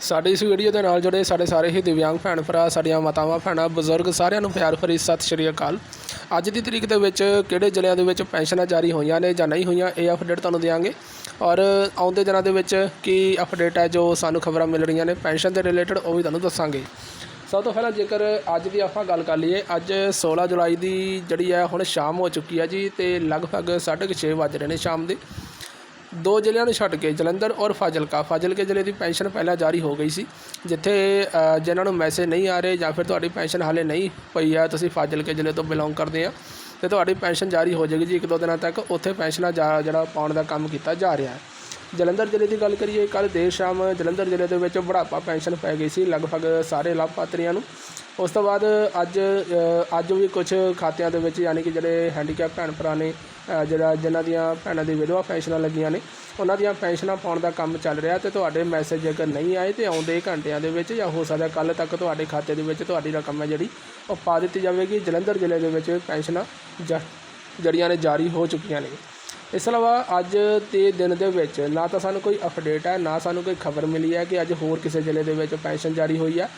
ਸਾਡੀ ਇਸ ਵੀਡੀਓ ਦੇ ਨਾਲ ਜੁੜੇ ਸਾਡੇ ਸਾਰੇ ਹੀ ਦਿਵਿਆਂਗ ਭੈਣ ਭਰਾ, ਸਾਡੀਆਂ ਮਾਤਾਵਾਂ, ਭੈਣਾਂ, ਬਜ਼ੁਰਗ, ਸਾਰਿਆਂ ਨੂੰ ਪਿਆਰ ਭਰੀ ਸਤਿ ਸ਼੍ਰੀ ਅਕਾਲ। ਅੱਜ ਦੀ ਤਰੀਕ ਦੇ ਵਿੱਚ ਕਿਹੜੇ ਜ਼ਿਲ੍ਹਿਆਂ ਦੇ ਵਿੱਚ ਪੈਨਸ਼ਨਾਂ ਜਾਰੀ ਹੋਈਆਂ ਨੇ ਜਾਂ ਨਹੀਂ ਹੋਈਆਂ, ਇਹ ਅਪਡੇਟ ਤੁਹਾਨੂੰ ਦਿਆਂਗੇ। ਔਰ ਆਉਂਦੇ ਦਿਨਾਂ ਦੇ ਵਿੱਚ ਕੀ ਅਪਡੇਟ ਹੈ ਜੋ ਸਾਨੂੰ ਖਬਰਾਂ ਮਿਲ ਰਹੀਆਂ ਨੇ, ਪੈਨਸ਼ਨ ਦੇ ਰਿਲੇਟਡ ਉਹ ਵੀ ਤੁਹਾਨੂੰ ਦੱਸਾਂਗੇ। ਸਭ ਤੋਂ ਪਹਿਲਾਂ ਜੇਕਰ ਅੱਜ ਦੀ ਆਪਾਂ ਗੱਲ ਕਰ ਲਈਏ, ਅੱਜ 16 ਜੁਲਾਈ ਦੀ ਜਿਹੜੀ ਹੈ, ਹੁਣ ਸ਼ਾਮ ਹੋ ਚੁੱਕੀ ਹੈ ਜੀ ਤੇ ਲਗਭਗ 6:30 ਵੱਜ ਰਹੇ ਨੇ ਸ਼ਾਮ ਦੇ। ਦੋ ਜ਼ਿਲ੍ਹਿਆਂ ਨੂੰ ਛੱਡ ਕੇ ਜਲੰਧਰ ਔਰ ਫਾਜ਼ਿਲਕਾ। ਫਾਜ਼ਿਲਕੇ ਜ਼ਿਲ੍ਹੇ ਦੀ ਪੈਨਸ਼ਨ ਪਹਿਲਾਂ ਜਾਰੀ ਹੋ ਗਈ ਸੀ। ਜਿੱਥੇ ਅ, ਜਿਨ੍ਹਾਂ ਨੂੰ ਮੈਸੇਜ ਨਹੀਂ ਆ ਰਹੇ ਜਾਂ ਫਿਰ ਤੁਹਾਡੀ ਪੈਨਸ਼ਨ ਹਾਲੇ ਨਹੀਂ ਪਈ ਆ ਤੁਸੀਂ ਫਾਜ਼ਿਲਕੇ ਜ਼ਿਲ੍ਹੇ ਤੋਂ ਬਿਲੋਂਗ ਕਰਦੇ ਆ ਤੇ ਤੁਹਾਡੀ ਪੈਨਸ਼ਨ ਜਾਰੀ ਹੋ ਜਾਏਗੀ ਜੀ ਇੱਕ ਦੋ ਦਿਨਾਂ ਤੱਕ। ਉੱਥੇ ਪੈਨਸ਼ਨਾਂ ਜਾ ਜਿਹੜਾ ਪਾਉਣ ਦਾ ਕੰਮ ਕੀਤਾ ਜਾ ਰਿਹਾ ਹੈ। ਜਲੰਧਰ ਜ਼ਿਲ੍ਹੇ ਦੀ ਗੱਲ ਕਰੀਏ ਕੱਲ ਦੇਰ ਸ਼ਾਮ ਜਲੰਧਰ ਜ਼ਿਲ੍ਹੇ ਦੇ ਵਿੱਚ ਬੁਢਾਪਾ ਪੈਨਸ਼ਨ ਪੈ ਗਈ ਸੀ, ਲਗਭਗ ਸਾਰੇ ਲਾਭਪਾਤਰੀਆਂ ਨੂੰ। ਉਸ ਤੋਂ ਬਾਅਦ ਅੱਜ ਅੱਜ ਵੀ ਕੁਝ ਖਾਤਿਆਂ ਦੇ ਵਿੱਚ ਯਾਨੀ ਕਿ ਜਿਹੜੇ ਹੈਂਡੀਕੈਪ ਭੈਣ ਭਰਾ ਨੇ ਜਿਹੜਾ ਜਿਨ੍ਹਾਂ ਦੀਆਂ ਭੈਣਾਂ ਦੀ ਵਿਧਵਾ ਪੈਨਸ਼ਨਾਂ ਲੱਗੀਆਂ ਨੇ, ਉਹਨਾਂ ਦੀਆਂ ਪੈਨਸ਼ਨਾਂ ਪਾਉਣ ਦਾ ਕੰਮ ਚੱਲ ਰਿਹਾ ਤੇ ਤੁਹਾਡੇ ਮੈਸੇਜ ਜੇਕਰ ਨਹੀਂ ਆਏ ਤੇ ਆਉਂਦੇ ਘੰਟਿਆਂ ਦੇ ਵਿੱਚ ਜਾਂ ਹੋ ਸਕਦਾ ਕੱਲ ਤੱਕ ਤੁਹਾਡੇ ਖਾਤੇ ਦੇ ਵਿੱਚ ਤੁਹਾਡੀ ਰਕਮ ਹੈ ਜਿਹੜੀ, ਉਹ ਪਾ ਦਿੱਤੀ ਜਾਵੇਗੀ। ਜਲੰਧਰ ਜ਼ਿਲ੍ਹੇ ਦੇ ਵਿੱਚ ਪੈਨਸ਼ਨਾਂ ਜਾ- ਜਿਹੜੀਆਂ ਨੇ ਜਾਰੀ ਹੋ ਚੁੱਕੀਆਂ ਨੇ। ਇਸ ਤੋਂ ਇਲਾਵਾ ਅੱਜ ਦੇ ਦਿਨ ਦੇ ਵਿੱਚ ਨਾ ਤਾਂ ਸਾਨੂੰ ਕੋਈ ਅਪਡੇਟ ਹੈ ਨਾ ਸਾਨੂੰ ਕੋਈ ਖਬਰ ਮਿਲੀ ਹੈ ਕਿ ਅੱਜ ਹੋਰ ਕਿਸੇ ਜ਼ਿਲ੍ਹੇ ਦੇ ਵਿੱਚ ਪੈਨਸ਼ਨ ਜਾਰੀ ਹੋਈ ਹੈ।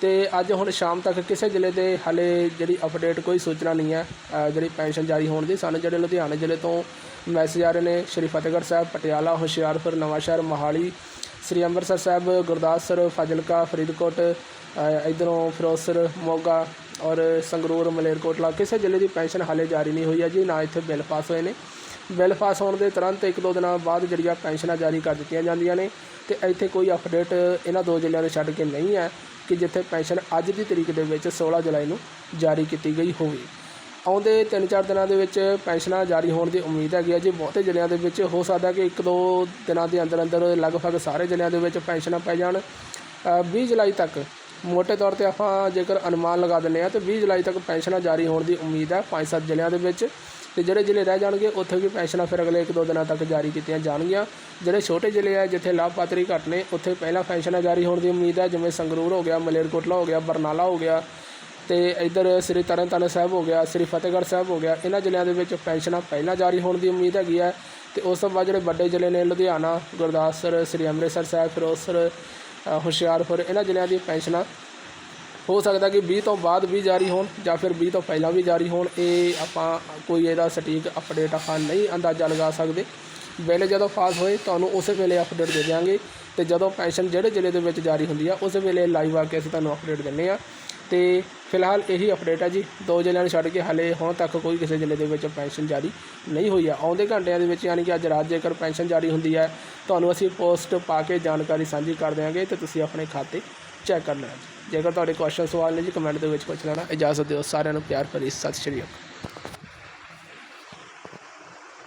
ਤੇ ਅੱਜ ਹੁਣ ਸ਼ਾਮ ਤੱਕ ਕਿਸੇ ਜ਼ਿਲ੍ਹੇ ਦੇ ਹਾਲੇ ਜਿਹੜੀ ਅਪਡੇਟ ਕੋਈ ਸੂਚਨਾ ਨਹੀਂ ਹੈ ਜਿਹੜੀ ਪੈਨਸ਼ਨ ਜਾਰੀ ਹੋਣ ਦੀ ਸਾਨੂੰ ਜਿਹੜੇ ਲੁਧਿਆਣਾ ਜ਼ਿਲ੍ਹੇ ਤੋਂ ਮੈਸੇਜ ਆ ਰਹੇ ਨੇ ਸ਼੍ਰੀ ਫਤਿਹਗੜ੍ਹ ਸਾਹਿਬ ਪਟਿਆਲਾ ਹੁਸ਼ਿਆਰਪੁਰ ਨਵਾਂਸ਼ਹਿਰ ਮੋਹਾਲੀ ਸ੍ਰੀ ਅੰਮ੍ਰਿਤਸਰ ਸਾਹਿਬ ਗੁਰਦਾਸਪੁਰ ਫਾਜ਼ਿਲਕਾ ਫਰੀਦਕੋਟ ਅ, ਇੱਧਰੋਂ ਫਿਰੋਜ਼ਪੁਰ ਮੋਗਾ ਔਰ ਸੰਗਰੂਰ ਮਲੇਰਕੋਟਲਾ ਕਿਸੇ ਜ਼ਿਲ੍ਹੇ ਦੀ ਪੈਨਸ਼ਨ ਹਾਲੇ ਜਾਰੀ ਨਹੀਂ ਹੋਈ ਹੈ ਜੀ ਨਾ ਇੱਥੇ ਬਿੱਲ ਪਾਸ ਹੋਏ ਨੇ। ਬਿੱਲ ਪਾਸ ਹੋਣ ਦੇ ਤੁਰੰਤ ਇੱਕ ਦੋ ਦਿਨਾਂ ਬਾਅਦ ਜਿਹੜੀਆਂ ਪੈਨਸ਼ਨਾਂ ਜਾਰੀ ਕਰ ਦਿੱਤੀਆਂ ਜਾਂਦੀਆਂ ਨੇ ਤੇ ਇੱਥੇ ਕੋਈ ਅਪਡੇਟ ਇਹਨਾਂ ਦੋ ਜ਼ਿਲ੍ਹਿਆਂ ਨੂੰ ਛੱਡ ਕੇ ਨਹੀਂ ਹੈ ਕਿ ਜਿੱਥੇ ਪੈਨਸ਼ਨ ਅੱਜ ਦੀ ਤਰੀਕ ਦੇ ਵਿੱਚ 16 ਜੁਲਾਈ ਨੂੰ ਜਾਰੀ ਕੀਤੀ ਗਈ ਹੋਵੇ। ਆਉਂਦੇ 3-4 ਦਿਨਾਂ ਦੇ ਵਿੱਚ ਪੈਨਸ਼ਨਾਂ ਜਾਰੀ ਹੋਣ ਦੀ ਉਮੀਦ ਹੈਗੀ ਹੈ ਜੀ। ਬਹੁਤੇ ਜ਼ਿਲ੍ਹਿਆਂ ਦੇ ਵਿੱਚ ਹੋ ਸਕਦਾ ਕਿ ਇੱਕ ਦੋ ਦਿਨਾਂ ਦੇ ਅੰਦਰ ਅੰਦਰ ਲਗਭਗ ਸਾਰੇ ਜ਼ਿਲ੍ਹਿਆਂ ਦੇ ਵਿੱਚ ਪੈਨਸ਼ਨਾਂ ਪੈ ਜਾਣ। ਅ, 20 ਜੁਲਾਈ ਤੱਕ ਮੋٹے ਤੌਰ ਤੇ ਆਪਾਂ ਜੇਕਰ ਅਨੁਮਾਨ ਲਗਾ ਦਿੰਦੇ ਹਾਂ ਤਾਂ 20 ਜੁਲਾਈ ਤੱਕ ਪੈਨਸ਼ਨਾਂ ਜਾਰੀ ਹੋਣ ਦੀ ਉਮੀਦ ਹੈ 5-7 ਜ਼ਿਲ੍ਹਿਆਂ ਦੇ ਵਿੱਚ। ਤੇ ਜਿਹੜੇ ਜ਼ਿਲ੍ਹੇ ਰਹਿ ਜਾਣਗੇ, ਉੱਥੇ ਵੀ ਪੈਨਸ਼ਨਾਂ ਫਿਰ ਅਗਲੇ ਇੱਕ ਦੋ ਦਿਨਾਂ ਤੱਕ ਜਾਰੀ ਕੀਤੀਆਂ ਜਾਣਗੀਆਂ। ਜਿਹੜੇ ਛੋਟੇ ਜ਼ਿਲ੍ਹੇ ਆ, ਜਿੱਥੇ ਲਾਭਪਾਤਰੀ ਘੱਟ ਨੇ, ਉੱਥੇ ਪਹਿਲਾਂ ਪੈਨਸ਼ਨਾਂ ਜਾਰੀ ਹੋਣ ਦੀ ਉਮੀਦ ਹੈ, ਜਿਵੇਂ ਸੰਗਰੂਰ ਹੋ ਗਿਆ, ਮਲੇਰਕੋਟਲਾ ਹੋ ਗਿਆ, ਬਰਨਾਲਾ ਹੋ ਗਿਆ, ਤੇ ਇੱਧਰ ਸ੍ਰੀ ਤਰਨਤਾਰਨ ਸਾਹਿਬ ਹੋ ਗਿਆ, ਸ੍ਰੀ ਫਤਿਹਗੜ੍ਹ ਸਾਹਿਬ ਹੋ ਗਿਆ। ਇਹਨਾਂ ਜ਼ਿਲ੍ਹਿਆਂ ਦੇ ਵਿੱਚ ਪੈਨਸ਼ਨਾਂ ਪਹਿਲਾਂ ਜਾਰੀ ਹੋਣ ਦੀ ਉਮੀਦ ਹੈਗੀ ਹੈ। ਤੇ ਉਸ ਤੋਂ ਬਾਅਦ ਜਿਹੜੇ ਵੱਡੇ ਜ਼ਿਲ੍ਹੇ ਨੇ, ਲੁਧਿਆਣਾ, ਗੁਰਦਾਸਪੁਰ, ਸ੍ਰੀ ਅੰਮ੍ਰਿਤਸਰ ਸਾਹਿਬ, ਫਿਰੋਜ਼ਪੁਰ ਹੁਸ਼ਿਆਰਪੁਰ ਇਹਨਾਂ ਜ਼ਿਲ੍ਹਿਆਂ ਦੀ ਪੈਨਸ਼ਨਾਂ। ਹੋ ਸਕਦਾ ਕਿ 20 ਤੋਂ ਬਾਅਦ ਵੀ ਜਾਰੀ ਹੋਣ ਜਾਂ ਫਿਰ 20 ਤੋਂ ਪਹਿਲਾਂ ਵੀ ਜਾਰੀ ਹੋਣ। ਇਹ ਆਪਾਂ ਕੋਈ ਇਹਦਾ ਸਟੀਕ ਅਪਡੇਟ ਆਪਾਂ ਨਹੀਂ ਅੰਦਾਜ਼ਾ ਲਗਾ ਸਕਦੇ। ਬਿੱਲ ਜਦੋਂ ਪਾਸ ਹੋਏ, ਤੁਹਾਨੂੰ ਉਸੇ ਵੇਲੇ ਅਪਡੇਟ ਦੇ ਦਿਆਂਗੇ। ਤੇ ਜਦੋਂ ਪੈਨਸ਼ਨ ਜਿਹੜੇ ਜ਼ਿਲ੍ਹੇ ਦੇ ਵਿੱਚ ਜਾਰੀ ਹੁੰਦੀ ਆ, ਉਸੇ ਵੇਲੇ ਲਾਈਵ ਆ ਕੇ ਅਸੀਂ ਤੁਹਾਨੂੰ ਅਪਡੇਟ ਦਿੰਨੇ ਆ। ਤੇ ਫਿਲਹਾਲ ਇਹੀ ਅਪਡੇਟ ਹੈ ਜੀ। ਦੋ ਜ਼ਿਲ੍ਹਿਆਂ ਨੂੰ ਛੱਡ ਕੇ ਹਾਲੇ ਹੁਣ ਤੱਕ ਕੋਈ ਕਿਸੇ ਜ਼ਿਲ੍ਹੇ ਦੇ ਵਿੱਚ ਪੈਨਸ਼ਨ ਜਾਰੀ ਨਹੀਂ ਹੋਈ ਆ। ਆਉਂਦੇ ਘੰਟਿਆਂ ਦੇ ਵਿੱਚ ਯਾਨੀ ਕਿ ਅੱਜ ਰਾਤ ਜੇਕਰ ਪੈਨਸ਼ਨ ਜਾਰੀ ਹੁੰਦੀ ਹੈ ਤੁਹਾਨੂੰ ਅਸੀਂ ਪੋਸਟ ਪਾ ਕੇ ਜਾਣਕਾਰੀ ਸਾਂਝੀ ਕਰ ਦਿਆਂਗੇ ਤੇ ਤੁਸੀਂ ਆਪਣੇ ਖਾਤੇ ਚੈੱਕ ਕਰ ਲੈਣਾ ਜੀ। ਜੇਕਰ ਤੁਹਾਡੇ ਕੁਐਸਚਨ ਸਵਾਲ ਨੇ ਜੀ ਕਮੈਂਟ ਦੇ ਵਿੱਚ ਪੁੱਛ ਲੈਣਾ। ਇਜਾਜ਼ਤ ਦਿਓ ਸਾਰਿਆਂ ਨੂੰ। ਪਿਆਰ ਭਰੀ ਸਤਿ ਸ਼੍ਰੀ ਅਕਾਲ।